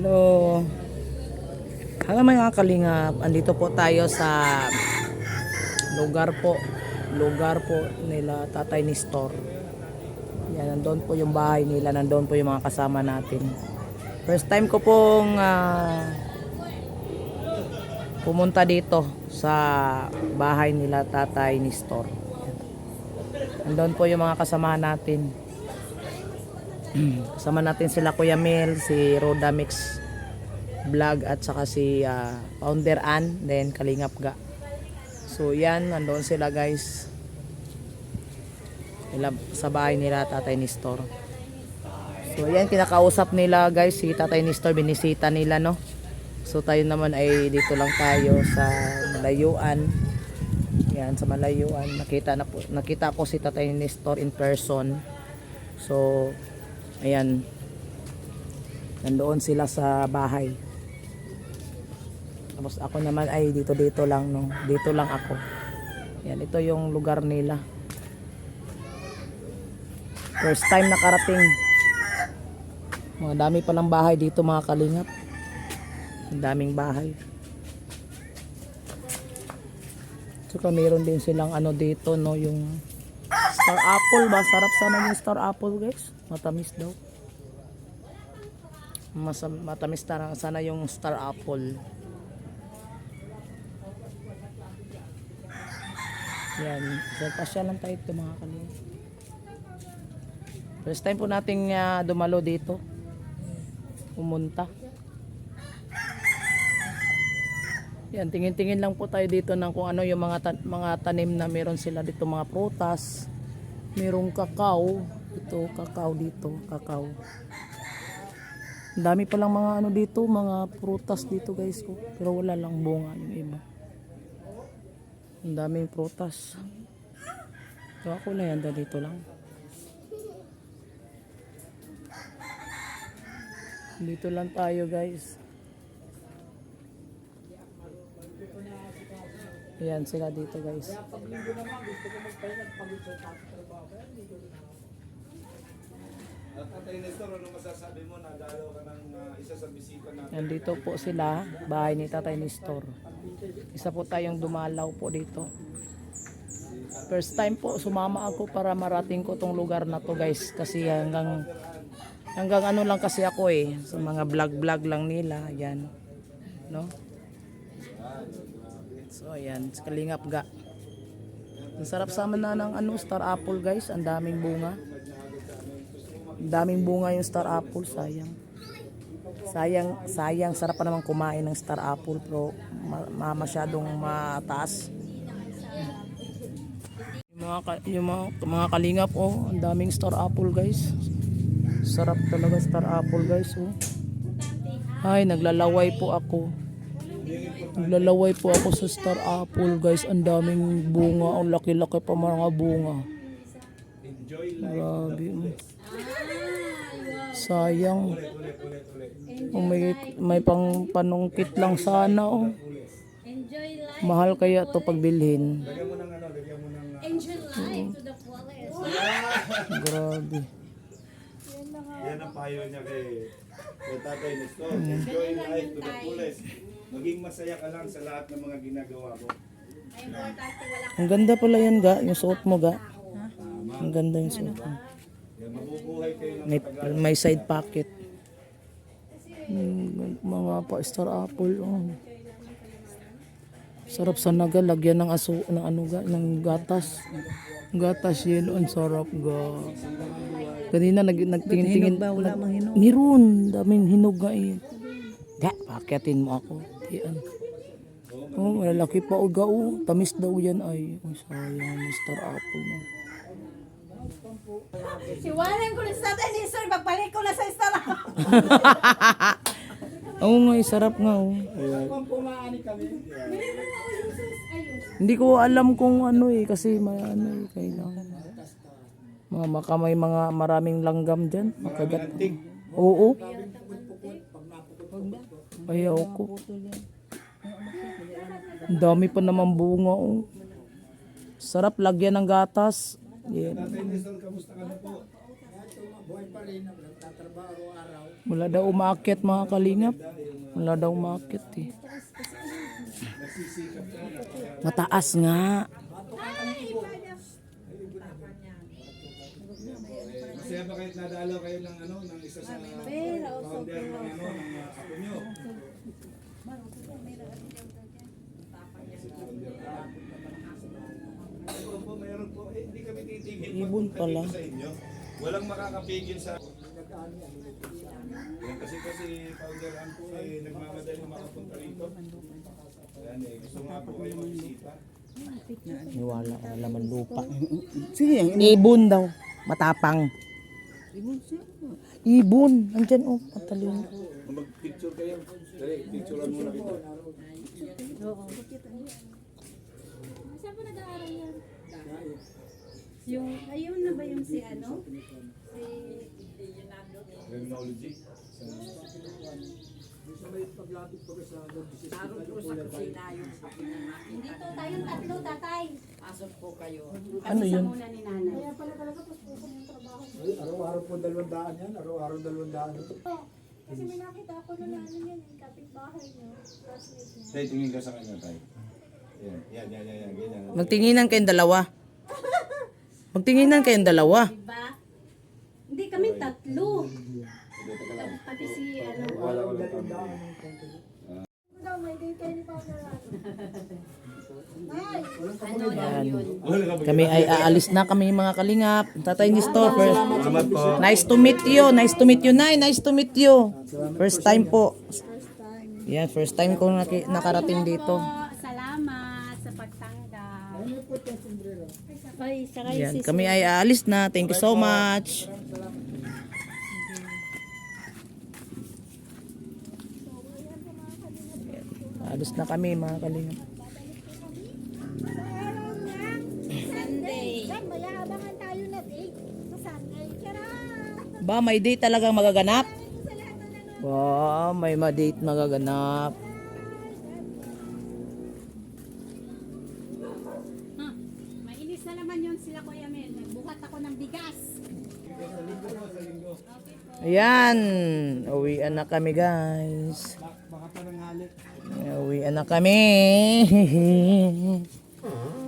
Hello. Hello mga kalingap. Andito po tayo sa lugar po. Lugar po nila Tatay Nestor. Yan, nandun po yung bahay nila. Nandun po yung mga kasama natin. First time ko pong ah, pumunta dito sa bahay nila Tatay Nestor. Nandun po yung mga kasama natin. Kasama natin sila Kuya Mel, si Roda Mix Vlog at saka si ah, Founder Ann, then Kalingap Ga. So yan, nandoon sila guys. Nila, sa bahay nila Tatay Nestor. So yan, kinakausap nila guys, si Tatay Nestor, binisita nila no. So tayo naman ay dito lang tayo sa Malayuan. Yan, sa Malayuan. Nakita, na po, nakita ko si Tatay Nestor in person. So, ayan. Nandoon sila sa bahay. Tapos ako naman ay dito dito lang no. Dito lang ako. Yan, ito yung lugar nila. First time nakarating. Mga dami palang bahay dito mga kalingap. Ang daming bahay. Tsaka meron din silang ano dito no, yung star apple ba? Sarap sana yung star apple guys. Matamis daw. Mas, matamis tara, sana yung star apple. Yan. So, pasya lang tayo ito mga kalingap. First time po nating ah, dumalo dito. Pumunta. Yan, tingin-tingin lang po tayo dito ng kung ano yung mga ta- mga tanim na meron sila dito, mga prutas. Merong kakao. Ito, kakao dito, kakao. Ang dami pa lang mga ano dito, mga prutas dito guys. Oh. Pero wala lang bunga yung iba. Ang daming prutas. So ako na yan, dito lang. Dito lang tayo guys. Ayan sila dito guys. At Tatay Nestor, ano masasabi mo na dalaw ka ng ah, isa sa bisita natin? Nandito po sila, bahay ni Tatay Nestor. Isa po tayong dumalaw po dito. First time po sumama ako para marating ko tong lugar na to guys kasi hanggang hanggang ano lang kasi ako eh sa mga vlog-vlog lang nila, yan. No? So ayan, Kalingap ga. Ang sarap sama na ng ano, star apple guys, ang daming bunga. Daming bunga yung star apple, sayang. Sayang, sayang, sarap pa naman kumain ng star apple pero ma, ma- masyadong mataas. Yung mga, yung mga, mga kalingap, oh, ang daming star apple guys. Sarap talaga star apple guys, oh. Ay, naglalaway po ako. Naglalaway po ako sa star apple guys. Ang daming bunga, ang laki-laki pa mga bunga. Grabe. oh. Sayang. Oh, may, may pang panungkit lang sana oh. Mahal kaya to pagbilhin. Enjoy. Grabe. yan ang payo niya kay, kay Tatay Nestor. Enjoy life to the fullest. Maging masaya ka lang sa lahat ng mga ginagawa mo. Ang ganda pala yan ga, yung suot mo ga. Ang ganda yung suot mo. May, may side pocket. Hmm, mga pa star apple oh. Sarap sa naga, lagyan ng aso, ng ano ga, ng gatas. Gatas yelo, ang sarap ga. Kanina nag, nagtingin-tingin. Ba? Wala mang hinog? Meron, daming hinog ga eh. Ga, pakiatin mo ako. Yan. Oh, malalaki pa o ga oh. Tamis daw yan ay. Ay, sayang, Mr. Apple mo. Siwanan ko na sa tayo ni Sir, pagbalik ko na sa istara. Oo nga, eh, sarap nga oh. Hindi ko alam kung ano eh, kasi may ano eh, kailangan. Mga baka may mga maraming langgam dyan. Makagat. Oo. Ayaw ko. Ang dami pa naman bunga oh. Sarap lagyan ng gatas. Yan. Rin, nagtatrabaho araw-araw. Wala daw umakyat mga kalingap. Wala daw umakyat eh. Mataas nga. Masaya ba kahit nadalaw kayo ng ano, ng isa sa founder ng ano, ng uh, apo nyo? Eh. Ibon pala. Walang makakapigil sa... Yan kasi kasi founder Ann po eh, nagmamadali makapunta rito. Yan eh, gusto nga po kayo magbisita. Wala, wala man lupa. Sige, ang Ibon daw. Matapang. Ibon. Nandyan oh. Patalyon. Mag-picture kayo. Dali, picturean muna kita. Saan po nag-aaral yan? Yung, ayun na ba yung si ano? Si... Criminology. Dito tayong tatlo, tatay. Ano yun? Muna ni nanay. Ay, araw-araw po dalawang daan yan. Araw-araw dalawang daan. Kasi may nakita ako na ano yan, yung kapitbahay niyo. Tay, tingin ka sa kanya, tay. Yan, yan, yan, yan. Magtinginan kayong dalawa. Magtinginan kayong dalawa. Diba? Hindi kami tatlo. Pati si ano. Wala ko lang kami. Kami ay aalis na kami mga kalingap. Tatay ni Store. First, Salamat po. nice to meet you. Nice to meet you, Nay. Nice to meet you. First time po. Yan, first time ko nakarating dito. Ay, sakay Yan, si kami ay aalis na. Thank you so much. Yan, Aalis na kami mga kalingap. Sunday. yan, mayabangan tayo na date sa Sunday. Tara! Ba, may date talagang magaganap? Wow, may ma-date magaganap. Ha, mainis na naman yun sila Kuya Mel. Nagbuhat ako ng bigas. Ayan, uwian na kami guys. Baka pa nanghali. Uwian na kami.